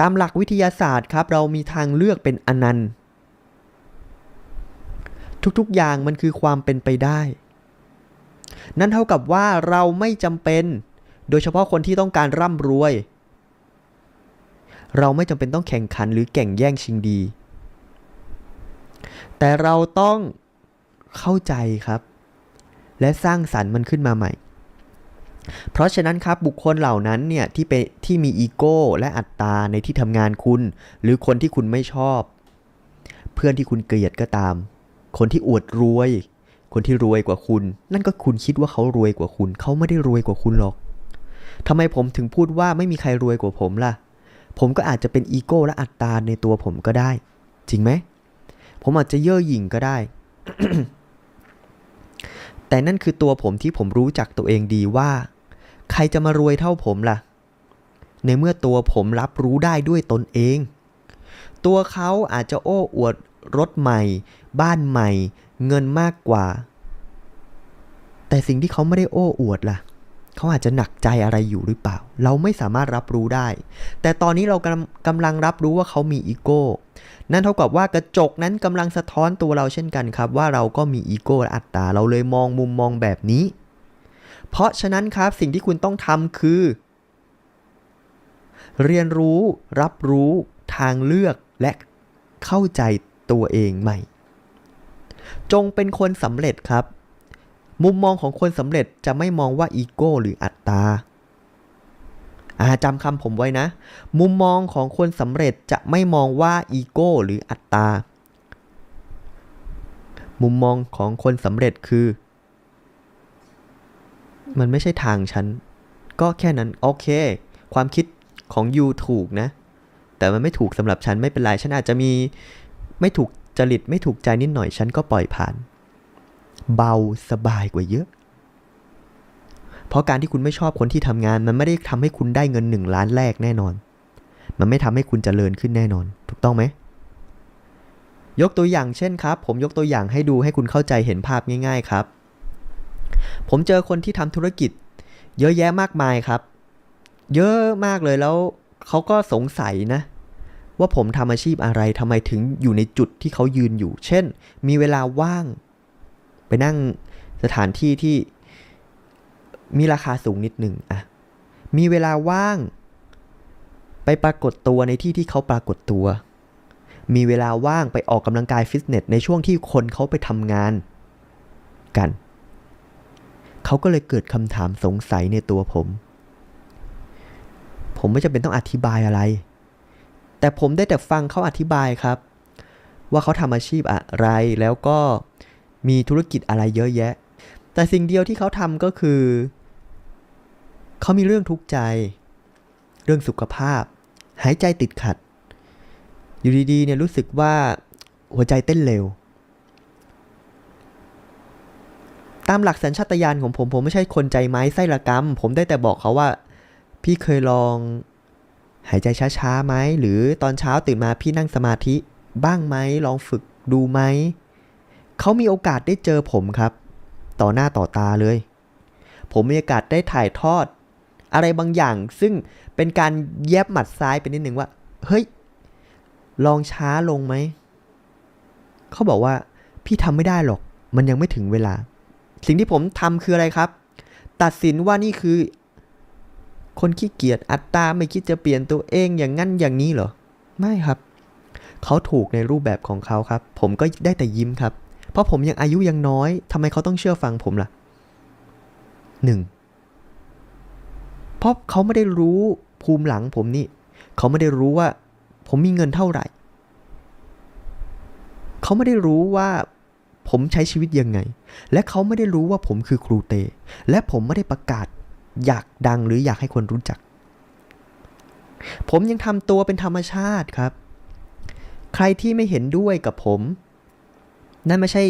ตามหลักวิทยาศาสตร์ครับ เรามีทางเลือกเป็นอนันต์ ทุกๆอย่างมันคือความเป็นไปได้ นั่นเท่ากับว่าเราไม่จำเป็น โดยเฉพาะคนที่ต้องการร่ำรวย เราไม่จำเป็นต้องแข่งขันหรือแข่งแย่งชิงดี แต่เราต้องเข้าใจครับ และสร้างสรรค์มันขึ้นมาใหม่ เพราะฉะนั้นครับบุคคลเหล่านั้นเนี่ยที่เป็นที่มีอีโก้และอัตตาในที่ทำงานคุณ หรือคนที่คุณไม่ชอบ เพื่อนที่คุณเกลียดก็ตาม คนที่อวดรวย คนที่รวยกว่าคุณ นั่นก็คุณคิดว่าเขารวยกว่าคุณ เขาไม่ได้รวยกว่าคุณหรอกทำไมผมถึงพูดว่าไม่มีใครรวยกว่าผมล่ะ ผมก็อาจจะเป็นอีโก้และอัตตาในตัวผมก็ได้ จริงไหม ผมอาจจะเย่อหยิ่งก็ได้ แต่นั่นคือตัวผมที่ผมรู้จักตัวเองดีว่า ใครจะมารวยเท่าผมล่ะ ในเมื่อตัวผมรับรู้ได้ด้วยตนเอง ตัวเขาอาจจะโอ้อวดรถใหม่ บ้านใหม่ เงินมากกว่า แต่สิ่งที่เขาไม่ได้โอ้อวดล่ะ เขาอาจจะหนักใจอะไรอยู่หรือเปล่า เราไม่สามารถรับรู้ได้ แต่ตอนนี้เรากำกำลังรับรู้ว่าเขามีอีโก้ นั่นเท่ากับว่ากระจกนั้นกำลังสะท้อนตัวเราเช่นกันครับ ว่าเราก็มีอีโก้และอัตตา เราเลยมองมุมมองแบบนี้ เพราะฉะนั้นครับสิ่งที่คุณต้องทำคือ เรียนรู้รับรู้ทางเลือกและเข้าใจตัวเองใหม่ จงเป็นคนสำเร็จครับ มุมมองของคนสำเร็จจะไม่มองว่าอีโก้หรืออัตตาอาจำคำผมไว้นะ มุมมองของคนสำเร็จจะไม่มองว่าอีโก้หรืออัตตา มุมมองของคนสำเร็จคือ มันไม่ใช่ทางฉัน ก็แค่นั้น โอเค ความคิดของยูถูกนะ แต่มันไม่ถูกสำหรับฉันไม่เป็นไร ฉันอาจจะมีไม่ถูกจริตไม่ถูกใจนิดหน่อยฉันก็ปล่อยผ่าน เบาสบายกว่าเยอะ เพราะการที่คุณไม่ชอบคนที่ทำงานมันไม่ได้ทำให้คุณได้เงินหนึ่งล้านแรกแน่นอน มันไม่ทำให้คุณเจริญขึ้นแน่นอน ถูกต้องไหมยกตัวอย่างเช่นครับ ผมยกตัวอย่างให้ดูให้คุณเข้าใจเห็นภาพง่าย ๆ ครับ ผมเจอคนที่ทำธุรกิจ เยอะแยะมากมายครับ เยอะมากเลยแล้วเขาก็สงสัยนะ ว่าผมทำอาชีพอะไรทำไมถึงอยู่ในจุดที่เขายืนอยู่ เช่น มีเวลาว่าง ไปนั่งสถานที่ที่มีราคาสูงนิดหนึ่งอะมีเวลาว่าง ไปปรากฏตัวในที่ที่เขาปรากฏตัว มีเวลาว่างไปออกกำลังกายฟิตเนสในช่วงที่คนเขาไปทำงานกัน เขาก็เลยเกิดคำถามสงสัยในตัวผม ผมไม่จำเป็นต้องอธิบายอะไร แต่ผมได้แต่ฟังเขาอธิบายครับ ว่าเขาทำอาชีพอะไรแล้วก็มีธุรกิจอะไรเยอะแยะ แต่สิ่งเดียวที่เขาทำก็คือ เขามีเรื่องทุกข์ใจ เรื่องสุขภาพ หายใจติดขัด อยู่ดีๆเนี่ยรู้สึกว่าหัวใจเต้นเร็ว ตามหลักสัญชาตญาณของผม ผมไม่ใช่คนใจไม้ไส้ระกำผมได้แต่บอกเขาว่า พี่เคยลอง หายใจช้าๆไหมหรือตอนเช้าตื่นมาพี่นั่งสมาธิ บ้างไหมลองฝึกดูไหมเขามีโอกาสได้เจอผมครับ ต่อหน้าต่อตาเลย ผมมีโอกาสได้ถ่ายทอด อะไรบางอย่าง ซึ่งเป็นการแยบหมัดซ้ายไปนิดหนึ่งว่า เฮ้ย ลองช้าลงไหมเขาบอกว่า พี่ทำไม่ได้หรอก มันยังไม่ถึงเวลา สิ่งที่ผมทำคืออะไรครับ ตัดสินว่านี่คือ คนขี้เกียจอัตตาไม่คิดจะเปลี่ยนตัวเองอย่างงั้นอย่างนี้เหรอ ไม่ครับ เขาถูกในรูปแบบของเขาครับ ผมก็ได้แต่ยิ้มครับ เพราะผมยังอายุยังน้อยทำไมเขาต้องเชื่อฟังผมล่ะหนึ่งเพราะเขาไม่ได้รู้ภูมิหลังผมนี่ เขาไม่ได้รู้ว่า ผมมีเงินเท่าไหร่ เขาไม่ได้รู้ว่า ผมใช้ชีวิตยังไง และเขาไม่ได้รู้ว่าผมคือครูเต และผมไม่ได้ประกาศอยากดังหรืออยากให้คนรู้จัก ผมยังทำตัวเป็นธรรมชาติครับ ใครที่ไม่เห็นด้วยกับผม นั่นไม่ใช่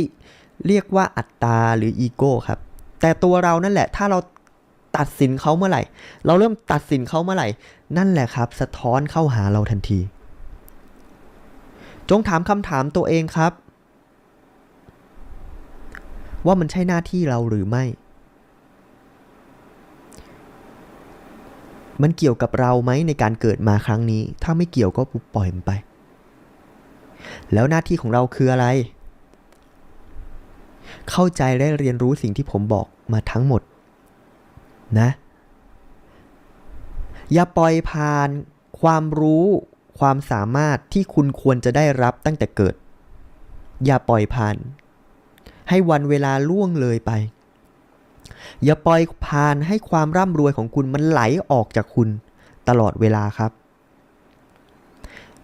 เรียกว่าอัตตาหรืออีโก้ครับ แต่ตัวเรานั่นแหละ ถ้าเราตัดสินเขาเมื่อไหร่ เราเริ่มตัดสินเขาเมื่อไหร่ นั่นแหละครับ สะท้อนเข้าหาเราทันที จงถามคำถามตัวเองครับ ว่ามันใช่หน้าที่เราหรือไม่ มันเกี่ยวกับเราไหมในการเกิดมาครั้งนี้ ถ้าไม่เกี่ยวก็ปล่อยมันไป แล้วหน้าที่ของเราคืออะไร เข้าใจและเรียนรู้สิ่งที่ผมบอกมาทั้งหมด นะ อย่าปล่อยผ่านความรู้ความสามารถที่คุณควรจะได้รับตั้งแต่เกิด อย่าปล่อยผ่าน ให้วันเวลาล่วงเลยไป อย่าปล่อยผ่านให้ความร่ำรวยของคุณมันไหลออกจากคุณตลอดเวลาครับ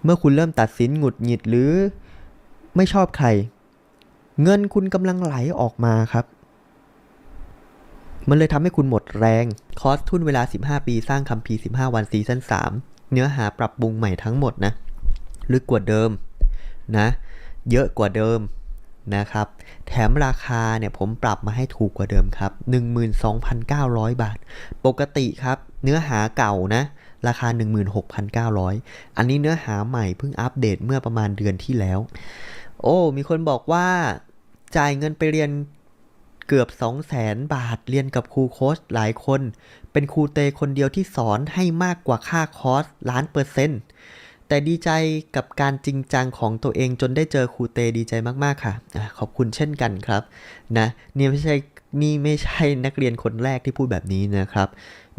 เมื่อคุณเริ่มตัดสินหงุดหงิดหรือไม่ชอบใคร เงินคุณกำลังไหลออกมาครับ มันเลยทำให้คุณหมดแรง คอร์สทุนเวลา 15 ปีสร้างคัมภีร์15 วันซีซั่น3เนื้อหาปรับปรุงใหม่ทั้งหมดนะ ลึกกว่าเดิมนะ เยอะกว่าเดิม นะครับ แถมราคาเนี่ยผมปรับมาให้ถูกกว่าเดิมครับ 12,900 บาท ปกติครับ เนื้อหาเก่านะ ราคา 16,900 อันนี้เนื้อหาใหม่เพิ่งอัปเดตเมื่อประมาณเดือนที่แล้ว โอ้ มีคนบอกว่าจ่ายเงินไปเรียนเกือบ 200,000 บาท เรียนกับครูโค้ชหลายคน เป็นครูเตคนเดียวที่สอนให้มากกว่าค่าคอร์สล้านเปอร์เซ็นต์ แต่ดีใจกับการจริงจังของตัวเองจนได้เจอครูเตดีใจมากๆค่ะอะขอบคุณเช่นกันครับนะนี่ไม่ใช่นี่ไม่ใช่นักเรียนคนแรกที่พูดแบบนี้นะครับ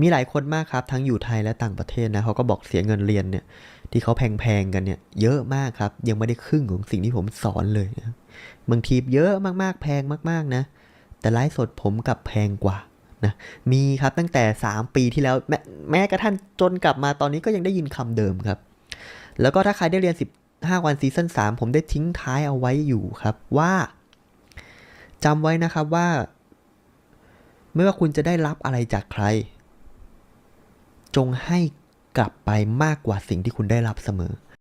มีหลายคนมากครับทั้งอยู่ไทยและต่างประเทศนะเขาก็บอกเสียเงินเรียนเนี่ยที่เขาแพงๆกันเนี่ยเยอะมากครับ ยังไม่ได้ครึ่งของสิ่งที่ผมสอนเลยนะบางทีเยอะมากๆแพงมากๆนะ แต่ไลฟ์สดผมกับแพงกว่านะมีครับตั้งแต่ 3 ปีที่แล้วแม้แม้กระทั่งจนกลับมาตอนนี้ก็ยังได้ยินคำเดิมครับ แล้วก็ถ้าใครได้เรียน 15 วันซีซั่น3ผมได้ทิ้งท้ายเอาไว้อยู่ครับว่าจำไว้นะครับว่า ไม่ว่าคุณจะได้รับอะไรจากใคร จงให้กลับไปมากกว่าสิ่งที่คุณได้รับเสมอ